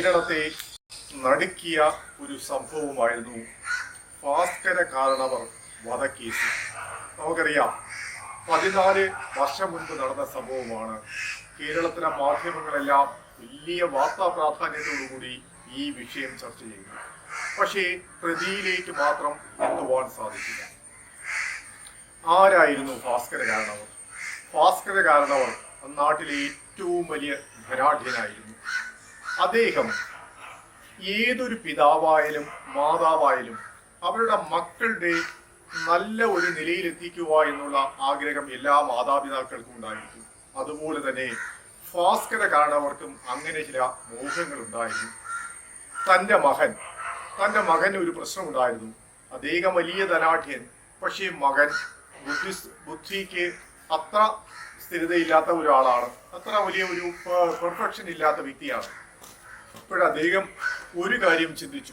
കേരളത്തെ നടുക്കിയ ഒരു സംഭവമായിരുന്നു ഭാസ്കര കാരണവർ വധക്കേസ്. നമുക്കറിയാം പതിനാല് വർഷം മുൻപ് നടന്ന സംഭവമാണ്. കേരളത്തിലെ മാധ്യമങ്ങളെല്ലാം വലിയ വാർത്താ പ്രാധാന്യത്തോടുകൂടി ഈ വിഷയം ചർച്ച ചെയ്യുന്നു പക്ഷേ പ്രതിയിലേക്ക് മാത്രം എത്തുവാൻ സാധിക്കില്ല ആരായിരുന്നു ഭാസ്കര കാരണവർ? ഭാസ്കര കാരണവർ നാട്ടിലെ ഏറ്റവും വലിയ ധനാഢ്യനായിരുന്നു അദ്ദേഹം ഏതൊരു പിതാവായാലും മാതാവായാലും അവരുടെ മക്കളുടെ നല്ല ഒരു നിലയിലെത്തിക്കുക എന്നുള്ള ആഗ്രഹം എല്ലാ മാതാപിതാക്കൾക്കും ഉണ്ടായിരിക്കും. അതുപോലെ തന്നെ ഭാസ്കര കാരണവർക്കും അങ്ങനെ ചില മോഹങ്ങൾ ഉണ്ടായിരുന്നു തന്റെ മകൻ തന്റെ മകന് ഒരു പ്രശ്നം ഉണ്ടായിരുന്നു അദ്ദേഹം വലിയ ധനാഠ്യൻ പക്ഷേ മകൻ ബുദ്ധി ബുദ്ധിക്ക് അത്ര സ്ഥിരതയില്ലാത്ത ഒരാളാണ്. അത്ര വലിയ ഒരു പെർഫെക്ഷൻ ഇല്ലാത്ത വ്യക്തിയാണ്. അപ്പോൾ അദ്ദേഹം ഒരു കാര്യം ചിന്തിച്ചു.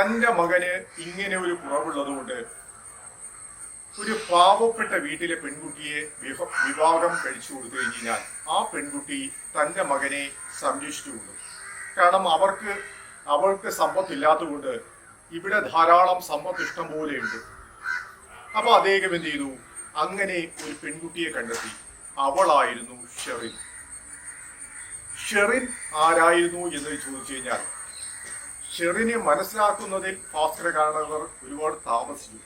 തന്റെ മകന് ഇങ്ങനെ ഒരു കുറവുള്ളതുകൊണ്ട് ഒരു പാവപ്പെട്ട വീട്ടിലെ പെൺകുട്ടിയെ വിഹ- വിവാഹം കഴിച്ചു കൊടുത്തു കഴിഞ്ഞാൽ ആ പെൺകുട്ടി തന്റെ മകനെ സംരക്ഷിച്ചുകൊള്ളു കാരണം അവർക്ക് അവൾക്ക് സമ്പത്തില്ലാത്തതുകൊണ്ട് ഇവിടെ ധാരാളം സമ്പത്ത് ഇഷ്ടം പോലെയുണ്ട്. അപ്പൊ അദ്ദേഹം എന്ത് ചെയ്തു? അങ്ങനെ ഒരു പെൺകുട്ടിയെ കണ്ടെത്തി. അവളായിരുന്നു ഷെറിൻ. ഷെറിൻ ആരായിരുന്നു എന്ന് ചോദിച്ചു കഴിഞ്ഞാൽ ഷെറിനെ മനസ്സിലാക്കുന്നതിൽ ഭാസ്കര കാരണവർ ഒരുപാട് താമസിച്ചു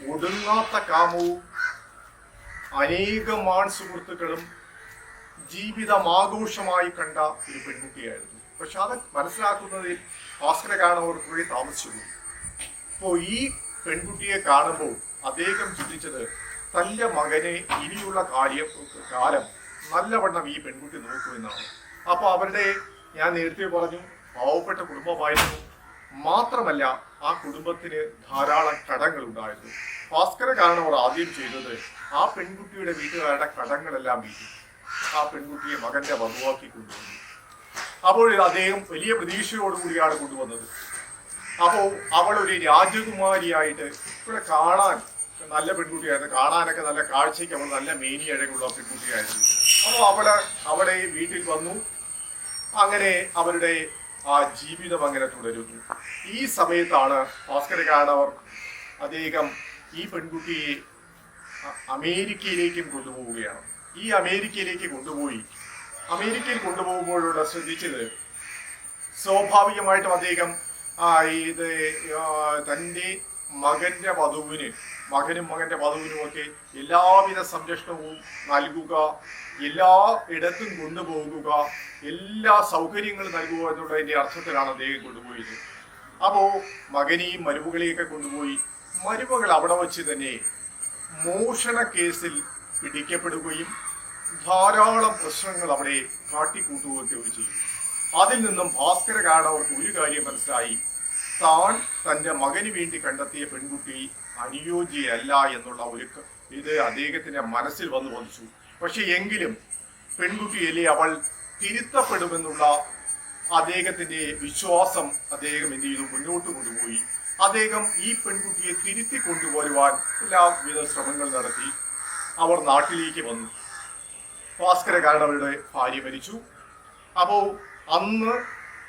ഒടുങ്ങാത്ത കാമവും അനേകമാൺ സുഹൃത്തുക്കളും ജീവിതമാഘോഷമായി കണ്ട ഒരു പെൺകുട്ടിയായിരുന്നു പക്ഷെ അത് മനസ്സിലാക്കുന്നതിൽ ഭാസ്കര കാരണവർ കുറെ താമസിച്ചു. അപ്പോ ഈ പെൺകുട്ടിയെ കാണുമ്പോൾ അദ്ദേഹം ചിന്തിച്ചത് തന്റെ മകനെ ഇനിയുള്ള കാര്യം കാലം നല്ലവണ്ണം ഈ പെൺകുട്ടി നോക്കുമെന്നാണ്. അപ്പോൾ അവരുടെ ഞാൻ നേരത്തെ പറഞ്ഞു പാവപ്പെട്ട കുടുംബമായിരുന്നു. മാത്രമല്ല ആ കുടുംബത്തിന് ധാരാളം കടങ്ങൾ ഉണ്ടായിരുന്നു. ഭാസ്കര കാരണവർ ആദ്യം ചെയ്തത് ആ പെൺകുട്ടിയുടെ വീട്ടുകാരുടെ കടങ്ങളെല്ലാം വീട്ടി. ആ പെൺകുട്ടിയെ മകന്റെ വധുവാക്കി കൊണ്ടുവന്നു. അപ്പോൾ അദ്ദേഹം വലിയ പ്രതീക്ഷയോടുകൂടിയാണ് കൊണ്ടുവന്നത്. അപ്പോൾ അവൾ ഒരു രാജകുമാരിയായിട്ട് ഇവിടെ കാണാൻ നല്ല പെൺകുട്ടിയായിരുന്നു. കാണാനൊക്കെ നല്ല കാഴ്ചയ്ക്ക് അവൾ നല്ല മേനി അഴകുള്ള പെൺകുട്ടിയായിരുന്നു. അപ്പോൾ അവൾ അവിടെ വീട്ടിൽ വന്നു. അങ്ങനെ അവരുടെ ആ ജീവിതം അങ്ങനെ തുടരുന്നു. ഈ സമയത്താണ് ഭാസ്കര കാണവർ അദ്ദേഹം ഈ പെൺകുട്ടിയെ അമേരിക്കയിലേക്കും കൊണ്ടുപോവുകയാണ്. ഈ അമേരിക്കയിലേക്ക് കൊണ്ടുപോയി. അമേരിക്കയിൽ കൊണ്ടുപോകുമ്പോഴുള്ള ശ്രദ്ധിച്ചത് സ്വാഭാവികമായിട്ടും അദ്ദേഹം ഇത് തന്റെ മകന്റെ വധുവിന് മകനും മകന്റെ വധുവിനും ഒക്കെ എല്ലാവിധ സംരക്ഷണവും നൽകുക എല്ലാ ഇടത്തും കൊണ്ടുപോകുക എല്ലാ സൗകര്യങ്ങളും നൽകുക എന്നുള്ളതിന്റെ അർത്ഥത്തിലാണ് അദ്ദേഹം കൊണ്ടുപോയത്. അപ്പോ മകനെയും മരുമകളെയൊക്കെ കൊണ്ടുപോയി. മരുമകൾ അവിടെ വച്ച് തന്നെ മോഷണ കേസിൽ പിടിക്കപ്പെടുകയും ധാരാളം പ്രശ്നങ്ങൾ അവിടെ കാട്ടിക്കൂട്ടുകയൊക്കെ ചെയ്തു. അതിൽ നിന്നും ഭാസ്കര കാണവർക്ക് ഒരു കാര്യം മനസ്സിലായി. താൻ തന്റെ മകന് വേണ്ടി കണ്ടെത്തിയ പെൺകുട്ടി അനുയോജ്യയല്ല എന്നുള്ള ഒരു ഇത് അദ്ദേഹത്തിന്റെ മനസ്സിൽ വന്നു വന്നിച്ചു പക്ഷെ എങ്കിലും പെൺകുട്ടിയിലെ അവൾ തിരുത്തപ്പെടുമെന്നുള്ള അദ്ദേഹത്തിന്റെ വിശ്വാസം അദ്ദേഹം എന്ത് ചെയ്തു? മുന്നോട്ട് കൊണ്ടുപോയി. അദ്ദേഹം ഈ പെൺകുട്ടിയെ തിരുത്തി കൊണ്ടുവരുവാൻ എല്ലാവിധ ശ്രമങ്ങൾ നടത്തി. അവർ നാട്ടിലേക്ക് വന്നു. ഭാസ്കര കാരണവരുടെ ഭാര്യ മരിച്ചു. അപ്പോ അന്ന്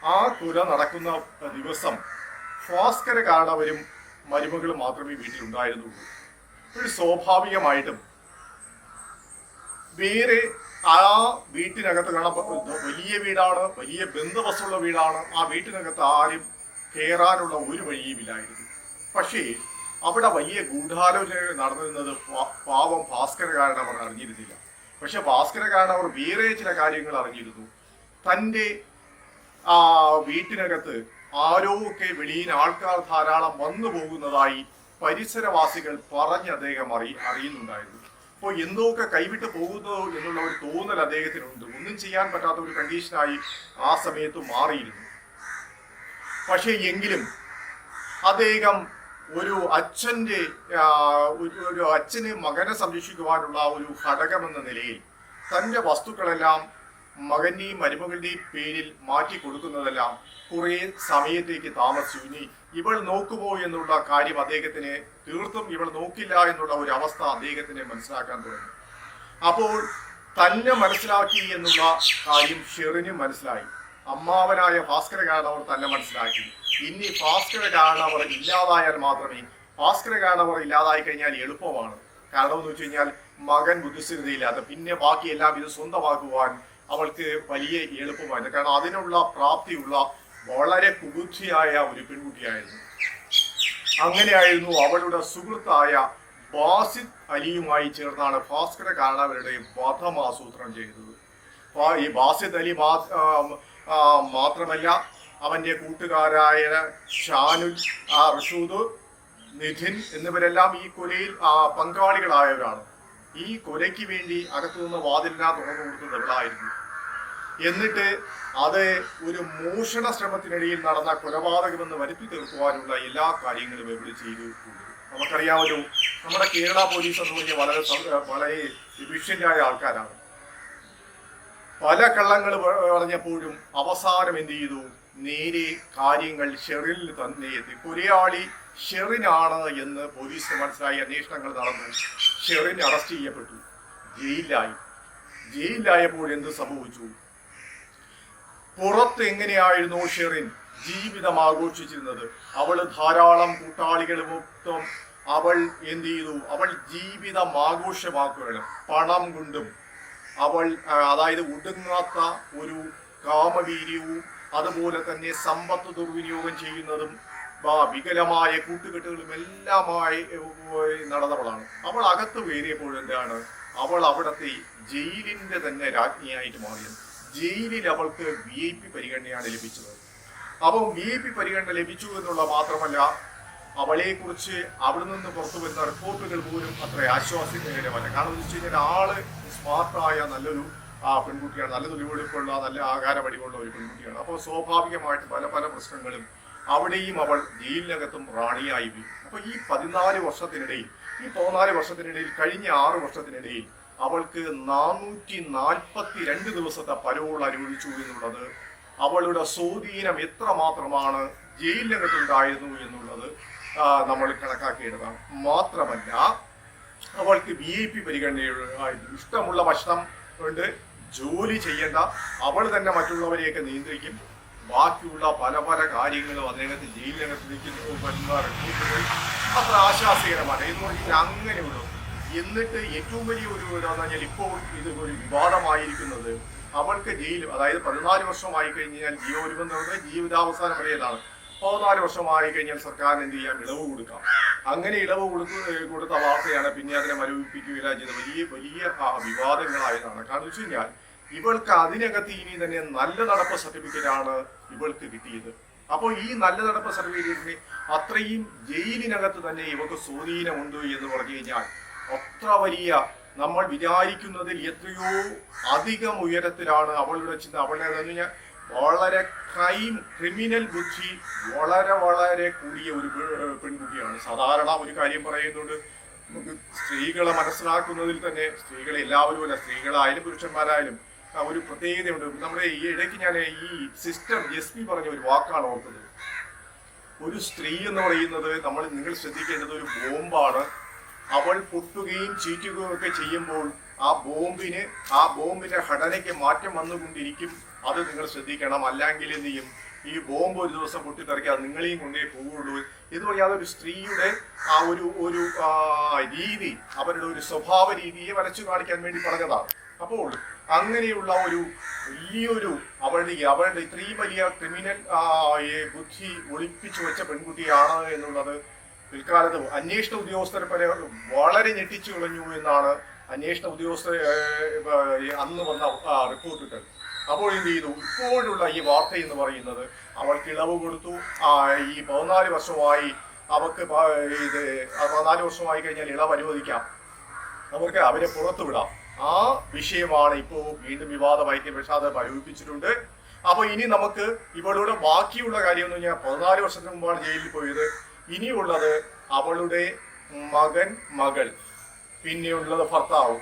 ആ കുല നടക്കുന്ന ദിവസം ഭാസ്കര കാരണവരും മരുമകളും മാത്രമേ വീട്ടിലുണ്ടായിരുന്നുള്ളൂ ഒരു സ്വാഭാവികമായിട്ടും വേറെ ആ വീട്ടിനകത്ത് കാണാൻ വലിയ വീടാണ് വലിയ ബന്ധവസ്തുള്ള വീടാണ്. ആ വീട്ടിനകത്ത് ആരും കയറാനുള്ള ഒരു വഴിയുമില്ലായിരുന്നു. പക്ഷേ അവിടെ വലിയ ഗൂഢാലോചന നടന്നിരുന്നത് പാവം പാവം ഭാസ്കരകാരൻ അവർ അറിഞ്ഞിരുന്നില്ല. പക്ഷെ ഭാസ്കരകാരൻ അവർ വേറെ ചില കാര്യങ്ങൾ അറിഞ്ഞിരുന്നു. തന്റെ ആ വീട്ടിനകത്ത് ആരോ ഒക്കെ വെളിയിൽ ആൾക്കാർ ധാരാളം വന്നു പോകുന്നതായി പരിസരവാസികൾ പറഞ്ഞ് അദ്ദേഹം അറി അറിയുന്നുണ്ടായിരുന്നു. അപ്പോൾ എന്തൊക്കെ കൈവിട്ട് പോകുന്നതോ എന്നുള്ള ഒരു തോന്നൽ അദ്ദേഹത്തിനുണ്ട്. ഒന്നും ചെയ്യാൻ പറ്റാത്ത ഒരു കണ്ടീഷനായി ആ സമയത്ത് മാറിയിരുന്നു. പക്ഷേ എങ്കിലും അദ്ദേഹം ഒരു അച്ഛന്റെ ഒരു അച്ഛന് മകനെ സംരക്ഷിക്കുവാനുള്ള ഒരു ഘടകമെന്ന നിലയിൽ തന്റെ വസ്തുക്കളെല്ലാം മകന്റെയും മരുമകളുടെയും പേരിൽ മാറ്റി കൊടുക്കുന്നതെല്ലാം കുറെ സമയത്തേക്ക് താമസിച്ചു. ഇനി ഇവൾ നോക്കുമോ എന്നുള്ള കാര്യം അദ്ദേഹത്തിന് തീർത്തും ഇവൾ നോക്കില്ല എന്നുള്ള ഒരു അവസ്ഥ അദ്ദേഹത്തിന് മനസ്സിലാക്കാൻ തുടങ്ങി. അപ്പോൾ തന്നെ മനസ്സിലാക്കി എന്നുള്ള കാര്യം ഷെറിന് മനസ്സിലായി. അമ്മാവനായ ഭാസ്കര കാരണവർ തന്നെ മനസ്സിലാക്കി. ഇനി ഭാസ്കര കാരണവർ ഇല്ലാതായാൽ മാത്രമേ ഭാസ്കര കാരണവർ ഇല്ലാതായി കഴിഞ്ഞാൽ എളുപ്പമാണ്. കാരണം എന്ന് വെച്ച് കഴിഞ്ഞാൽ മകൻ ബുദ്ധിസ്ഥിരതയില്ലാത്ത പിന്നെ ബാക്കിയെല്ലാം ഇത് സ്വന്തമാക്കുവാൻ അവൾക്ക് വലിയ എളുപ്പമായിരുന്നു കാരണം അതിനുള്ള പ്രാപ്തിയുള്ള വളരെ കുബുദ്ധിയായ ഒരു പെൺകുട്ടിയായിരുന്നു. അങ്ങനെയായിരുന്നു അവളുടെ സുഹൃത്തായ ബാസിദ് അലിയുമായി ചേർന്നാണ് ഭാസ്കര കാരണവരുടെ വധം ആസൂത്രണം ചെയ്തത് ഈ ബാസിദ് അലി മാത്രമല്ല അവന്റെ കൂട്ടുകാരായ ഷാനുൽ റഷൂദ് നിധിൻ എന്നിവരെല്ലാം ഈ കൊലയിൽ പങ്കാളികളായവരാണ് ഈ കൊലയ്ക്ക് വേണ്ടി അകത്തുനിന്ന് വാതിലിനാ തുറന്നു കൊടുത്തത് എന്നിട്ട് അത് ഒരു മോഷണ ശ്രമത്തിനിടയിൽ നടന്ന കൊലപാതകമെന്ന് വരുത്തി തീർക്കുവാനുള്ള എല്ലാ കാര്യങ്ങളും ഇവിടെ ചെയ്തു? നമുക്കറിയാമല്ലോ നമ്മുടെ കേരള പോലീസ് എന്ന് പറഞ്ഞ വളരെ വളരെ എഫിഷ്യന്റായ ആൾക്കാരാണ്. പല കള്ളങ്ങൾ പറഞ്ഞപ്പോഴും അവസാനം എന്ത് ചെയ്തു? നേരെ കാര്യങ്ങൾ ഷെറിൽ തന്നെ എത്തി. കൊലയാളി ഷെറിനാണ് എന്ന് പോലീസിന് മനസ്സിലായി അന്വേഷണങ്ങൾ നടന്നു. ഷെറിൻ അറസ്റ്റ് ചെയ്യപ്പെട്ടു. ജയിലിലായി. ജയിലിലായപ്പോൾ എന്ത് സംഭവിച്ചു? പുറത്ത് എങ്ങനെയായിരുന്നു ഷെറിൻ ജീവിതം ആഘോഷിച്ചിരുന്നത്? അവൾ ധാരാളം കൂട്ടാളികളുമൊപ്പം അവൾ എന്ത് ചെയ്തു? അവൾ ജീവിതം ആഘോഷമാക്കുകയാണ്. പണം കൊണ്ടും അവൾ അതായത് ഒടുങ്ങാത്ത ഒരു കാമവീര്യവും അതുപോലെ തന്നെ സമ്പത്ത് ദുർവിനിയോഗം ചെയ്യുന്നതും വികലമായ കൂട്ടുകെട്ടുകളും എല്ലാമായി നടന്നവളാണ്. അവൾ അകത്ത് കയറിയപ്പോൾ എന്താണ് അവൾ അവിടത്തെ ജയിലിന്റെ തന്നെ രാജ്ഞിയായിട്ട് മാറിയത്. ജയിലിൽ അവൾക്ക് വി ഐ പി പരിഗണനയാണ് ലഭിച്ചത്. അപ്പം വി ഐ പി പരിഗണന ലഭിച്ചു എന്നുള്ള മാത്രമല്ല അവളെക്കുറിച്ച് അവിടെ നിന്ന് പുറത്തു വരുന്ന റിപ്പോർട്ടുകൾ പോലും അത്ര ആശ്വാസ്യമല്ല കാരണം എന്ന് വെച്ച് കഴിഞ്ഞാൽ ആൾ സ്മാർട്ടായ നല്ലൊരു ആ പെൺകുട്ടിയാണ്. നല്ല തൊലിവെടുപ്പുള്ള നല്ല ആകാര വടിവുള്ള ഒരു പെൺകുട്ടിയാണ്. അപ്പോൾ സ്വാഭാവികമായിട്ട് പല പല പ്രശ്നങ്ങളും അവിടെയും അവൾ ജയിലിനകത്തും റാണിയായി അപ്പൊ ഈ പതിനാല് വർഷത്തിനിടയിൽ ഈ പതിനാല് വർഷത്തിനിടയിൽ കഴിഞ്ഞ ആറ് വർഷത്തിനിടയിൽ അവൾക്ക് നാനൂറ്റി നാൽപ്പത്തി രണ്ട് ദിവസത്തെ പരോൾ അനുഭവിച്ചു എന്നുള്ളത് അവളുടെ സ്വാധീനം എത്രമാത്രമാണ് ജയിലിനകത്തുണ്ടായിരുന്നു എന്നുള്ളത് നമ്മൾ കണക്കാക്കേണ്ടതാണ്. മാത്രമല്ല അവൾക്ക് വി ഐ പി പരിഗണനയായിരുന്നു ഇഷ്ടമുള്ള ഭക്ഷണം കൊണ്ട് ജോലി ചെയ്യേണ്ട അവൾ തന്നെ മറ്റുള്ളവരെയൊക്കെ നിയന്ത്രിക്കും. ബാക്കിയുള്ള പല പല കാര്യങ്ങളും അതിനകത്ത് ജയിലിനകത്ത് നിൽക്കുന്ന വരുന്ന റിപ്പോർട്ടുകൾ അത്ര ആശ്വാസകരമാണ്. എന്ന് പറഞ്ഞാൽ അങ്ങനെയുള്ളൂ. എന്നിട്ട് ഏറ്റവും വലിയ ഒരു ഇതാന്ന് പറഞ്ഞാൽ ഇപ്പോൾ ഇത് ഒരു വിവാദമായിരിക്കുന്നത് അവൾക്ക് ജയിൽ അതായത് പതിനാല് വർഷമായി കഴിഞ്ഞാൽ ജീവപരിബന്ധം പറഞ്ഞാൽ ജീവിതാവസാനം വരെയതാണ് പതിനാല് വർഷമായി കഴിഞ്ഞാൽ സർക്കാർ എന്ത് ചെയ്യാം? ഇളവ് കൊടുക്കാം. അങ്ങനെ ഇളവ് കൊടുത്ത് കൊടുത്ത വാർത്തയാണ് പിന്നെ അതിനെ മരവിപ്പിക്കുകയില്ല ചെയ്ത വലിയ വലിയ വിവാദങ്ങളായതാണ്. കാരണം വെച്ച് കഴിഞ്ഞാൽ ഇവൾക്ക് അതിനകത്ത് ഇനി തന്നെ നല്ല നടപ്പ് സർട്ടിഫിക്കറ്റ് ആണ് ഇവൾക്ക് കിട്ടിയത്. അപ്പോൾ ഈ നല്ല നടപ്പ് സർട്ടിഫിക്കറ്റിന് അത്രയും ജയിലിനകത്ത് തന്നെ ഇവൾക്ക് സ്വാധീനമുണ്ട് എന്ന് പറഞ്ഞു കഴിഞ്ഞാൽ അത്ര വലിയ നമ്മൾ വിചാരിക്കുന്നതിൽ എത്രയോ അധികം ഉയരത്തിലാണ് അവളുടെ ചിന്ത. അവളുടെ കഴിഞ്ഞാൽ വളരെ ക്രൈം ക്രിമിനൽ ബുദ്ധി വളരെ വളരെ കൂടിയ ഒരു പെൺകുട്ടിയാണ്. സാധാരണ ഒരു കാര്യം പറയുന്നുണ്ട് സ്ത്രീകളെ മനസ്സിലാക്കുന്നതിൽ തന്നെ സ്ത്രീകളെ എല്ലാവരും അല്ല സ്ത്രീകളായാലും പുരുഷന്മാരായാലും ഒരു പ്രത്യേകതയുണ്ട്. നമ്മുടെ ഈ ഇടയ്ക്ക് ഞാൻ ഈ സിസ്റ്റർ എസ് പി പറഞ്ഞ ഒരു വാക്കാണ് ഓർത്തത്. ഒരു സ്ത്രീ എന്ന് പറയുന്നത് നമ്മൾ നിങ്ങൾ ശ്രദ്ധിക്കേണ്ടത് ഒരു ബോംബാണ്. അവൾ പൊട്ടുകയും ചീറ്റുകയും ഒക്കെ ചെയ്യുമ്പോൾ ആ ബോംബിന് ആ ബോംബിന്റെ ഘടനയ്ക്ക് മാറ്റം വന്നുകൊണ്ടിരിക്കും. അത് നിങ്ങൾ ശ്രദ്ധിക്കണം. അല്ലെങ്കിൽ എന്ത് ചെയ്യും? ഈ ബോംബ് ഒരു ദിവസം പൊട്ടിത്തെറിക്കാതെ നിങ്ങളെയും കൊണ്ടേ പോവുള്ളൂ. എന്ന് പറയാതെ ഒരു സ്ത്രീയുടെ ആ ഒരു ഒരു രീതി അവരുടെ ഒരു സ്വഭാവ രീതിയെ വരച്ചു കാണിക്കാൻ വേണ്ടി പറഞ്ഞതാണ്. അപ്പോൾ അങ്ങനെയുള്ള ഒരു വലിയൊരു അവളുടെ അവളുടെ ഇത്രയും വലിയ ക്രിമിനൽ ബുദ്ധി ഒളിപ്പിച്ചു വെച്ച പെൺകുട്ടിയാണ് എന്നുള്ളത് പിൽക്കാലത്ത് അന്വേഷണ ഉദ്യോഗസ്ഥരെ പല വളരെ ഞെട്ടിച്ചു കളഞ്ഞു എന്നാണ് അന്വേഷണ ഉദ്യോഗസ്ഥർ അന്ന് വന്ന റിപ്പോർട്ടുകൾ. അപ്പോൾ എന്ത് ചെയ്തു? ഇപ്പോഴുള്ള ഈ വാർത്ത എന്ന് പറയുന്നത് അവൾക്ക് ഇളവ് കൊടുത്തു. ഈ പതിനാല് വർഷമായി അവക്ക് ഇത് പതിനാല് വർഷമായി കഴിഞ്ഞാൽ ഇളവ് അനുവദിക്കാം. നമുക്ക് അവരെ പുറത്തു വിടാം. ആ വിഷയമാണ് ഇപ്പോൾ വീണ്ടും വിവാദമായിട്ട് പ്രസാദ് പരിമിപ്പിച്ചിട്ടുണ്ട് അപ്പൊ ഇനി നമുക്ക് ഇവളുടെ ബാക്കിയുള്ള കാര്യം എന്ന് പറഞ്ഞാൽ പതിനാല് വർഷത്തിന് മുമ്പാണ് ജയിലിൽ പോയത്. ഇനിയുള്ളത് അവളുടെ മകൻ മകൾ പിന്നെയുള്ളത് ഭർത്താവ്.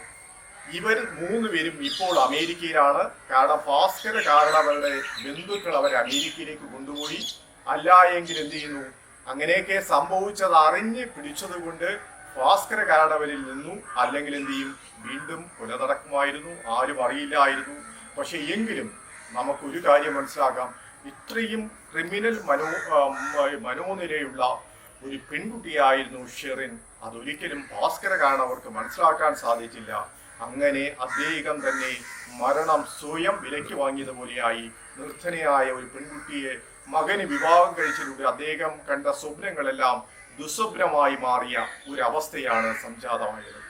ഇവർ മൂന്ന് പേരും ഇപ്പോൾ അമേരിക്കയിലാണ്. കാരണം ഭാസ്കര കാരണം അവരുടെ ബന്ധുക്കൾ അവരെ അമേരിക്കയിലേക്ക് കൊണ്ടുപോയി. അല്ല എങ്കിൽ എന്ത് ചെയ്യുന്നു? അങ്ങനെയൊക്കെ സംഭവിച്ചത് അറിഞ്ഞ് പിടിച്ചത് കൊണ്ട് ഭാസ്കര കാരണവരിൽ നിന്നു അല്ലെങ്കിൽ എന്ത് ചെയ്യും? വീണ്ടും കൊല ആരും അറിയില്ലായിരുന്നു. പക്ഷെ എങ്കിലും നമുക്കൊരു കാര്യം മനസ്സിലാക്കാം. ഇത്രയും ക്രിമിനൽ മനോ മനോനിരയുള്ള ഒരു പെൺകുട്ടിയായിരുന്നു ഷെറിൻ. അതൊരിക്കലും ഭാസ്കര കാരണവർക്ക് മനസ്സിലാക്കാൻ സാധിച്ചില്ല. അങ്ങനെ അദ്ദേഹം തന്നെ മരണം സ്വയം വിലയ്ക്ക് വാങ്ങിയതുപോലെയായി നിർധനയായ ഒരു പെൺകുട്ടിയെ മകന് വിവാഹം കഴിച്ചിട്ടുണ്ട് അദ്ദേഹം കണ്ട സ്വപ്നങ്ങളെല്ലാം ദുസ്വപ്നമായി മാറിയ ഒരവസ്ഥയാണ് സംജാതമായത്.